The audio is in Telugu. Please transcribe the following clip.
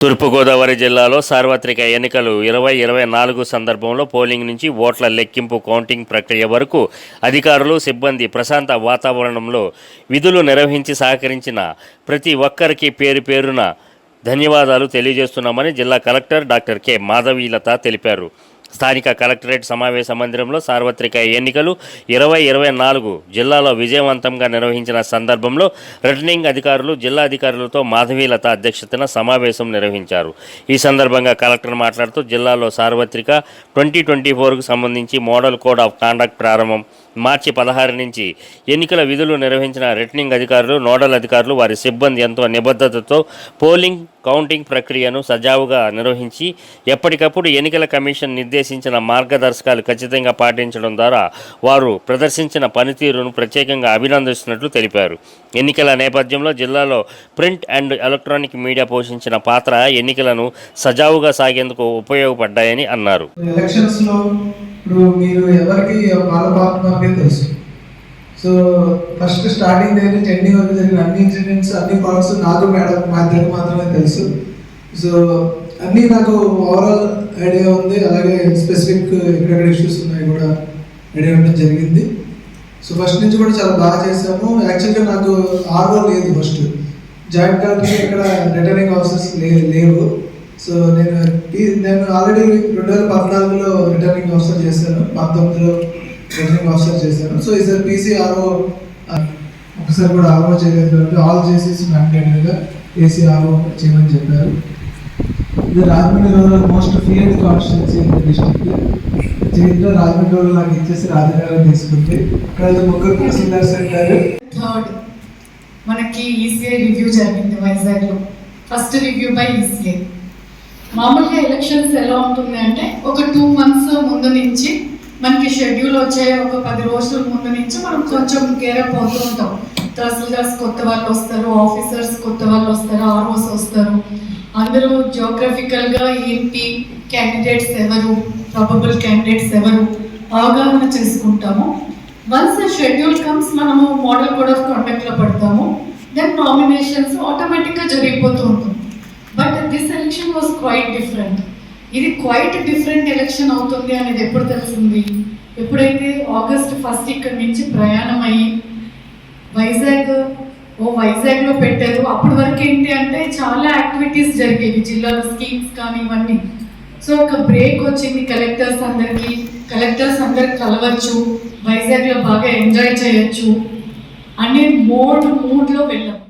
తూర్పుగోదావరి జిల్లాలో సార్వత్రిక ఎన్నికలు ఇరవై ఇరవై నాలుగు సందర్భంలో పోలింగ్ నుంచి ఓట్ల లెక్కింపు కౌంటింగ్ ప్రక్రియ వరకు అధికారులు సిబ్బంది ప్రశాంత వాతావరణంలో విధులు నిర్వహించి సహకరించిన ప్రతి ఒక్కరికి పేరు పేరున ధన్యవాదాలు తెలియజేస్తున్నామని జిల్లా కలెక్టర్ డాక్టర్ కె. మాధవీలత తెలిపారు. స్థానిక కలెక్టరేట్ సమావేశ మందిరంలో సార్వత్రిక ఎన్నికలు ఇరవై ఇరవై నాలుగు జిల్లాలో విజయవంతంగా నిర్వహించిన సందర్భంలో రిటర్నింగ్ అధికారులు జిల్లా అధికారులతో మాధవీలత అధ్యక్షతన సమావేశం నిర్వహించారు. ఈ సందర్భంగా కలెక్టర్ మాట్లాడుతూ జిల్లాలో సార్వత్రిక ట్వంటీ ట్వంటీ ఫోర్కు సంబంధించి మోడల్ కోడ్ ఆఫ్ కాండక్ట్ ప్రారంభం మార్చి పదహారు నుంచి ఎన్నికల విధులు నిర్వహించిన రిటర్నింగ్ అధికారులు నోడల్ అధికారులు వారి సిబ్బంది ఎంతో నిబద్ధతతో పోలింగ్ కౌంటింగ్ ప్రక్రియను సజావుగా నిర్వహించి ఎప్పటికప్పుడు ఎన్నికల కమిషన్ నిర్దేశించిన మార్గదర్శకాలు ఖచ్చితంగా పాటించడం ద్వారా వారు ప్రదర్శించిన పనితీరును ప్రత్యేకంగా అభినందిస్తున్నట్లు తెలిపారు. ఎన్నికల నేపథ్యంలో జిల్లాలో ప్రింట్ అండ్ ఎలక్ట్రానిక్ మీడియా పోషించిన పాత్ర ఎన్నికలను సజావుగా సాగేందుకు ఉపయోగపడ్డాయని అన్నారు. ఇప్పుడు మీరు ఎవరికి వాళ్ళ పార్ట్నర్కే తెలుసు. సో ఫస్ట్ స్టార్టింగ్ దగ్గర నుంచి ఎండింగ్ వరకు జరిగిన అన్ని ఇన్సిడెంట్స్ అన్ని పార్ట్స్ నాకు మేడం మా ఇద్దరికి మాత్రమే తెలుసు. సో అన్నీ నాకు ఓవరాల్ ఐడియా ఉంది. అలాగే స్పెసిఫిక్ ఎక్కడెక్కడ ఇష్యూస్ ఉన్నాయి కూడా ఐడియా ఉండడం జరిగింది. సో ఫస్ట్ నుంచి కూడా చాలా బాగా చేసాము యాక్చువల్గా నాకు ఆర్ఓ లేదు ఫస్ట్ జాయింట్ కాలకి ఇక్కడ రిటర్నింగ్ ఆఫీసర్స్ లే లేవు. సో నేను ఈ- నేను ఆల్రెడీ రెండు వేల పద్నాలుగులో రిటర్న్ పంతొమ్మిదిలో రిటర్నింగ్ ఆఫీసర్ చేశాను సో ఈసారి పీసీఆర్ఓ ఒకసారి కూడా ఆర్ఓ చేయలేదు కాబట్టి ఆల్ చేసేసి మ్యాండేటరీగా ఏసీఆర్ఓ చేయమని చెప్పారు. ఇది Rajahmundry rural most fear constituency in district దీంట్లో రాజమండ్రి రూరల్ నాకు ఇచ్చేసి రాజనగరం తీసుకుంది. ఇక్కడ ముగ్గురు తహసీల్దార్స్ సెంటర్ థర్డ్ మనకి ఈసీఐ రివ్యూ జరిగింది వైజాగ్లో. ఫస్ట్ రివ్యూ బై ఈసీఐ మామూలుగా ఎలక్షన్స్ ఎలా ఉంటుంది అంటే ఒక టూ మంత్స్ ముందు నుంచి మనకి షెడ్యూల్ వచ్చే ఒక పది రోజుల ముందు నుంచి మనం కొంచెం కేరప్ అవుతూ ఉంటాం. తహసీల్దార్స్ కొత్త వాళ్ళు వస్తారు ఆఫీసర్స్ కొత్త వాళ్ళు వస్తారు ఆర్ఓస్ వస్తారు. అందరూ జియోగ్రఫికల్గా ఏంటి క్యాండిడేట్స్ ఎవరు ప్రాబబుల్ క్యాండిడేట్స్ ఎవరు అవగాహన చేసుకుంటాము. వన్స్ షెడ్యూల్ కమ్స్ మనము మోడల్ కోడ్ ఆఫ్ కాంటాక్ట్లో పడతాము. దెన్ నామినేషన్స్ ఆటోమేటిక్గా జరిగిపోతూ ఉంటుంది. But this selection was quite different ఇది క్వైట్ డిఫరెంట్ ఎలక్షన్ అవుతుంది అనేది ఎప్పుడు తెలిసింది? ఎప్పుడైతే ఆగస్ట్ ఫస్ట్ ఇక్కడ నుంచి ప్రయాణం అయ్యి వైజాగ్ ఓ వైజాగ్లో పెట్టారు అప్పటి వరకు ఏంటి అంటే చాలా యాక్టివిటీస్ జరిగేవి జిల్లాలో స్కీమ్స్ కానీ ఇవన్నీ. సో ఒక బ్రేక్ వచ్చింది కలెక్టర్స్ అందరికీ. కలెక్టర్స్ అందరికి కలవచ్చు వైజాగ్లో బాగా ఎంజాయ్ చేయొచ్చు అనే మోడ్ మూడ్లో వెళ్ళాం.